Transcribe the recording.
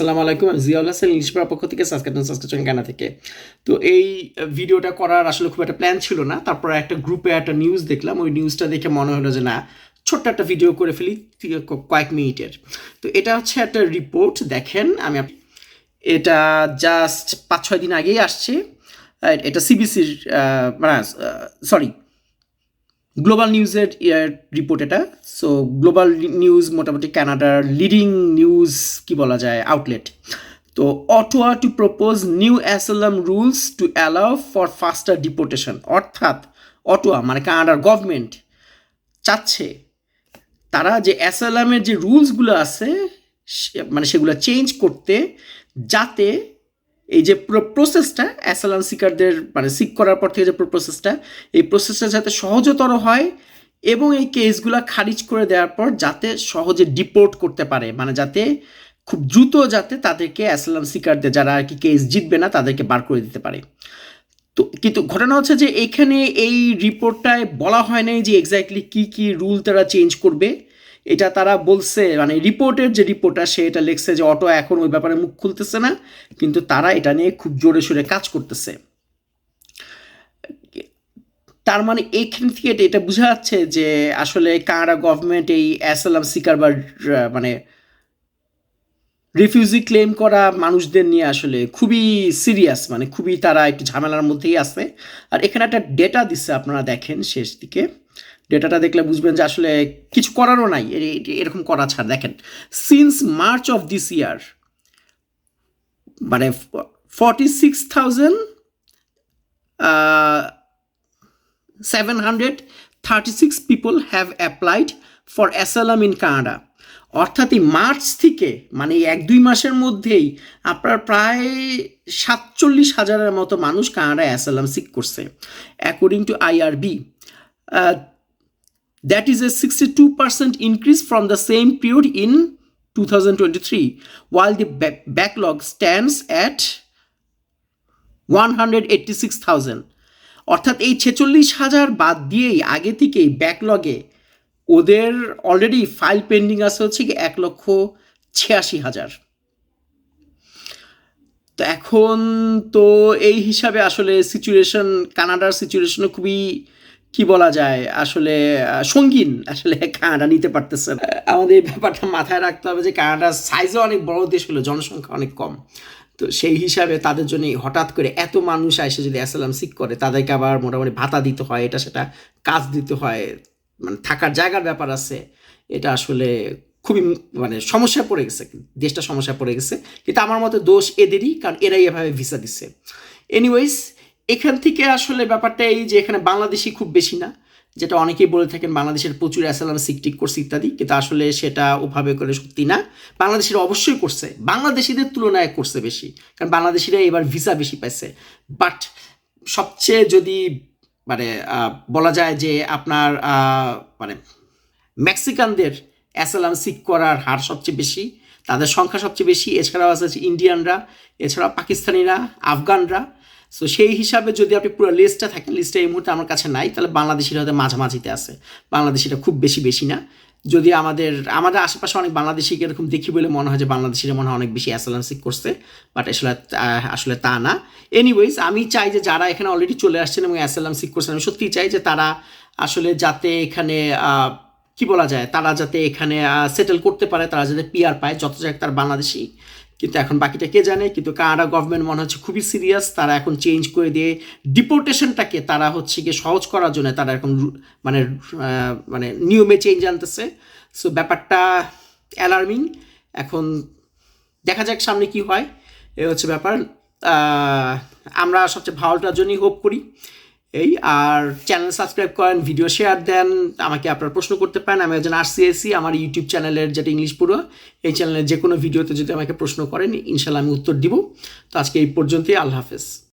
আসসালামু আলাইকুম, আমি জিয়াউল হাসান, ইংলিশ পড়ার পক্ষ থেকে সাসকাটন সাসকাচন কানা থেকে। তো এই ভিডিওটা করার আসলে খুব একটা প্ল্যান ছিল না। তারপর একটা গ্রুপে একটা নিউজ দেখলাম। ওই নিউজটা দেখে মনে হলো যে, না, ছোট্ট একটা ভিডিও করে ফেলি কয়েক মিনিটের। তো এটা হচ্ছে একটা রিপোর্ট দেখেন, আমি এটা জাস্ট পাঁচ ছয় দিন আগেই আসছে। এটা সিবিসির মানে সরি গ্লোবাল নিউজের রিপোর্ট এটা। সো গ্লোবাল নিউজ মোটামুটি কানাডার লিডিং নিউজ কি বলা যায় আউটলেট তো Ottawa to propose new asylum rules to allow for faster deportation অর্থাৎ অটোয়া মানে কানাডার গভর্নমেন্ট চাচ্ছে তারা যে অ্যাসালামের যে রুলসগুলো আছে মানে সেগুলো চেঞ্জ করতে, যাতে এই যে পুরো প্রসেসটা অ্যাসালাম সিকারদের মানে সিক করার পর থেকে যে পুরো প্রসেসটা এই প্রসেসটা যাতে সহজতর হয় এবং এই কেসগুলো খারিজ করে দেওয়ার পর যাতে সহজে ডিপোর্ট করতে পারে মানে যাতে খুব দ্রুত যাতে তাদেরকে অ্যাসালাম সিকারদের যারা আর কি কেস জিতবে না, তাদেরকে বার করে দিতে পারে। তো কিন্তু ঘটনা হচ্ছে যে এখানে এই রিপোর্টটায় বলা হয় নাই যে এক্স্যাক্টলি কি কি রুল তারা চেঞ্জ করবে। এটা তারা বলছে মানে রিপোর্টের যে রিপোর্টটা, সে এটা লিখছে যে অটো এখন ওই ব্যাপারে মুখ খুলতেছে না, কিন্তু তারা এটা নিয়ে খুব জোরে সোরে কাজ করতেছে। তার মানে এইখান থেকে এটা বোঝা যাচ্ছে যে আসলে কানাডা গভর্নমেন্ট এই অ্যাসালাম সিকার বা মানে রিফিউজি ক্লেম করা মানুষদের নিয়ে আসলে খুবই সিরিয়াস মানে খুবই তারা একটু ঝামেলার মধ্যেই আছে। আর এখানে একটা ডেটা দিচ্ছে আপনারা দেখেন শেষ দিকে। ডেটাটা দেখলে বুঝবেন যে আসলে কিছু করারও নাই। এরকম করা ছাড়। দেখেন since March of this year মানে forty six thousand seven hundred thirty six people have applied for asylum in Canada অর্থাৎ এই মার্চ থেকে মানে এক, দুই মাসের মধ্যেই আপনার প্রায় সাতচল্লিশ হাজারের মতো মানুষ কানাডায় অ্যাসালাম সিক করছে। According to IRB that is a 62% increase from the same period in 2023 while the ba- backlog stands at 186,000 অর্থাৎ এই ছেচল্লিশ হাজার বাদ দিয়েই আগে থেকেই ব্যাকলগে ওদের অলরেডি ফাইল পেন্ডিং আছে হচ্ছে কি এক লক্ষ ছিয়াশি হাজার। তো এখন তো এই হিসাবে আসলে সিচুয়েশন কানাডার সিচুয়েশনও খুবই কি বলা যায়? আসলে সঙ্গীন আসলে কানাডা নিতে পারতেছে না। আমাদের এই ব্যাপারটা মাথায় রাখতে হবে যে কানাডার সাইজও অনেক বড়, দেশ হলো জনসংখ্যা অনেক কম। তো সেই হিসাবে তাদের জন্য হঠাৎ করে এত মানুষ এসে যদি অ্যাসালাম সিক করে, তাদেরকে আবার মোটামুটি ভাতা দিতে হয়, এটা সেটা কাজ দিতে হয় মানে থাকার জায়গার ব্যাপার আছে। এটা আসলে খুবই মানে সমস্যায় পড়ে গেছে, দেশটা সমস্যা পড়ে গেছে। কিন্তু আমার মতে দোষ এদেরই, কারণ এরাই এভাবে ভিসা দিচ্ছে। এনিওয়েজ এখান থেকে আসলে ব্যাপারটা এই যে এখানে বাংলাদেশি খুব বেশি না, যেটা অনেকেই বলে থাকেন বাংলাদেশের প্রচুর অ্যাসালাম সিকটিক করছে ইত্যাদি, কিন্তু আসলে সেটা ওভাবে করে সত্যি না। বাংলাদেশের অবশ্যই করছে, বাংলাদেশিদের তুলনায় করছে বেশি, কারণ বাংলাদেশিরা এবার ভিসা বেশি পাইছে। বাট সবচেয়ে যদি মানে বলা যায় যে আপনার মানে মেক্সিকানদের অ্যাসালাম সিক করার হার সবচেয়ে বেশি তাদের সংখ্যা সবচেয়ে বেশি। এছাড়াও আছে ইন্ডিয়ানরা, এছাড়াও পাকিস্তানিরা, আফগানরা। সো সেই হিসাবে যদি আপনি পুরো লিস্টটা থাকেন লিস্টটা এই মুহূর্তে আমার কাছে নাই, তাহলে বাংলাদেশিরা হয়তো মাঝামাঝিতে আছে। বাংলাদেশিরা খুব বেশি বেশি না। যদি আমাদের আমাদের আশেপাশে অনেক বাংলাদেশিকে এরকম দেখি বলে মনে হয় যে বাংলাদেশিরা মনে হয় অনেক বেশি অ্যাসালাম সিক করছে বাট আসলে আসলে তা না। এনিওয়েজ আমি চাই যে যারা এখানে অলরেডি চলে আসছেন এবং অ্যাসালাম সিক করছেন, আমি সত্যিই চাই যে তারা আসলে যাতে এখানে কি বলা যায়? তারা যাতে এখানে সেটেল করতে পারে, তারা যাতে পিয়ার পায়, যত যাক তার বাংলাদেশি। কিন্তু এখন বাকিটা কে জানে? কিন্তু কানাডা গভর্নমেন্ট মনে হচ্ছে খুবই সিরিয়াস তারা এখন চেঞ্জ করে দিয়ে ডিপোর্টেশনটাকে তারা হচ্ছে গিয়ে সহজ করার জন্য তারা এখন মানে মানে নিয়মে চেঞ্জ আনতেছে। সো ব্যাপারটা অ্যালার্মিং এখন দেখা যাক সামনে কি হয়। এ হচ্ছে ব্যাপার। আমরা সবচেয়ে ভালোটার জন্যই হোপ করি। এই, আর চ্যানেল সাবস্ক্রাইব করেন ভিডিও শেয়ার দেন, আমাকে আপনার প্রশ্ন করতে পারেন। আমি একজন আরসিএসি আমার ইউটিউব চ্যানেলের যেটা ইংলিশ পুরো এই চ্যানেলের যে কোনো ভিডিওতে যদি আমাকে প্রশ্ন করেন, ইনশাল্লাহ আমি উত্তর দিব। তো আজকে এই পর্যন্তই, আল্লাহ হাফেজ।